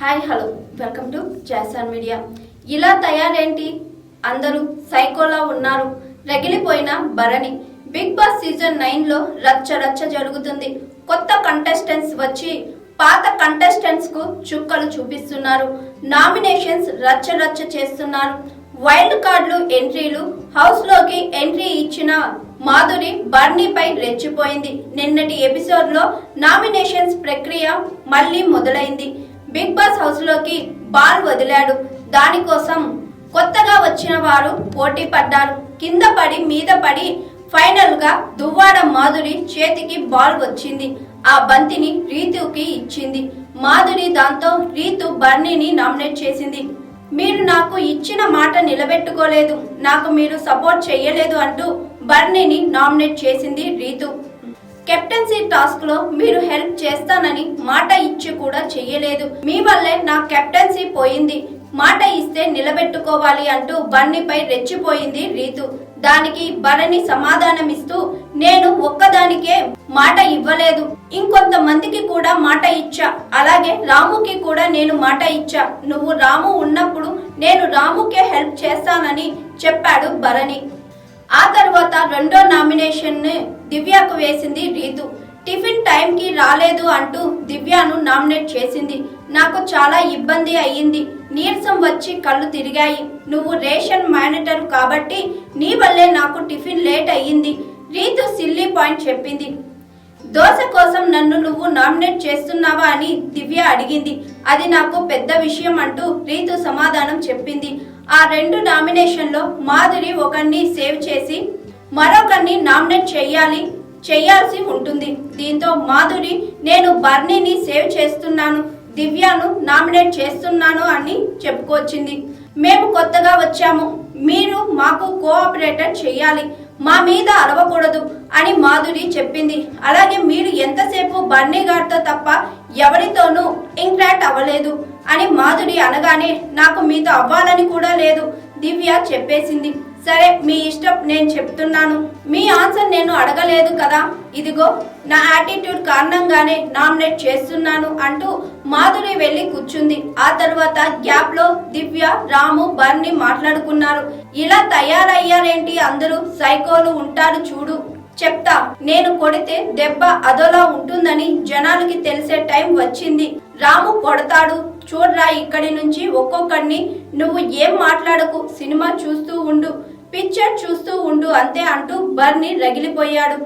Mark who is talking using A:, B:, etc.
A: Hi hello. Welcome to జాసాన్ media. ఇలా తయారేంటి? అందరూ సైకోలా ఉన్నారు. రగిలిపోయిన భరణి. బిగ్ బాస్ సీజన్ నైన్లో రచ్చ రచ్చ జరుగుతుంది. కొత్త కంటెస్టెంట్స్ వచ్చి పాత కంటెస్టెంట్స్కు చుక్కలు చూపిస్తున్నారు. నామినేషన్స్ రచ్చ రచ్చ చేస్తున్నారు. వైల్డ్ కార్డులు ఎంట్రీలు హౌస్లోకి ఎంట్రీ ఇచ్చిన మాధురి బర్నీపై రెచ్చిపోయింది. నిన్నటి ఎపిసోడ్లో నామినేషన్స్ ప్రక్రియ మళ్ళీ మొదలైంది. బిగ్ బాస్ హౌస్లోకి బాల్ వదిలాడు. దానికోసం కొత్తగా వచ్చిన వారు పోటీ పడ్డారు. కింద పడి మీద పడి ఫైనల్గా దువ్వాడ మాధురి చేతికి బాల్ వచ్చింది. ఆ బంతిని రీతుకి ఇచ్చింది. మాధురి దాంతో రీతు బర్నీని నామినేట్ చేసింది. మీరు నాకు ఇచ్చిన మాట నిలబెట్టుకోలేదు. నాకు మీరు సపోర్ట్ చేయలేదు అంటూ బర్నీని నామినేట్ చేసింది రీతు. కెప్టెన్సీ టాస్క్లో మీరు హెల్ప్ చేస్తానని మాట ఇచ్చి కూడా చెయ్యలేదు. మీ వల్లే నా కెప్టెన్సీ పోయింది. మాట ఇస్తే నిలబెట్టుకోవాలి అంటూ బన్నీపై రెచ్చిపోయింది రీతు. దానికి భరణి సమాధానమిస్తూ నేను ఒక్కదానికే మాట ఇవ్వలేదు. ఇంకొంతమందికి కూడా మాట ఇచ్చా. అలాగే రాముకి కూడా నేను మాట ఇచ్చా. నువ్వు రాము ఉన్నప్పుడు నేను రాముకే హెల్ప్ చేస్తానని చెప్పాడు భరణి ఆ తర్వాత రెండో నామినేషన్ దివ్యకు వేసింది రీతు. టిఫిన్ టైంకి రాలేదు అంటూ దివ్యను నామినేట్ చేసింది. నాకు చాలా ఇబ్బంది అయ్యింది. నీరసం వచ్చి కళ్ళు తిరిగాయి. నువ్వు రేషన్ మేనేటర్ కాబట్టి నీ వల్లే నాకు టిఫిన్ లేట్ అయ్యింది. రీతు సిల్లీ పాయింట్ చెప్పింది. దోశ కోసం నన్ను నువ్వు నామినేట్ చేస్తున్నావా అని దివ్య అడిగింది. అది నాకు పెద్ద విషయం అంటూ రీతు సమాధానం చెప్పింది. ఆ రెండు నామినేషన్లో మాధురి ఒకరిని సేవ్ చేసి మరొకరిని నామినేట్ చేయాలి చేయాల్సి ఉంటుంది. దీంతో మాధురి నేను బర్నీని సేవ్ చేస్తున్నాను దివ్యాను నామినేట్ చేస్తున్నాను అని చెప్పుకొచ్చింది. మేము కొత్తగా వచ్చాము మీరు మాకు కోఆపరేటర్ చేయాలి మా మీద అరవకూడదు అని మాధురి చెప్పింది. అలాగే మీరు ఎంతసేపు బర్నీ గారితో తప్ప ఎవరితోనూ ఇంట్రాక్ట్ అవ్వలేదు అని మాధురి అనగానే నాకు మీతో అవ్వాలని కూడా లేదు. దివ్య చెప్పేసింది. సరే మీ ఇష్టం నేను చెప్తున్నాను. మీ ఆన్సర్ నేను అడగలేదు కదా. ఇదిగో నా యాటిట్యూడ్ కారణంగానే నామినేట్ చేస్తున్నాను అంటూ మాధురి వెళ్ళి కూర్చుంది. ఆ తర్వాత గ్యాప్లో దివ్య రాము బర్ని మాట్లాడుకున్నారు. ఇలా తయారయ్యారేంటి? అందరూ సైకోలు ఉంటారు చూడు. చెప్తా నేను కొడితే దెబ్బ అదోలా ఉంటుందని జనాలకి తెలిసే టైం వచ్చింది. రాము కొడతాడు చూడ్రా ఇక్కడి నుంచి ఒక్కొక్కడిని నువ్వు ఏం మాట్లాడకు సినిమా చూస్తూ ఉండు పిక్చర్ చూస్తూ ఉండు అంతే అంటూ బర్ని రగిలిపోయాడు.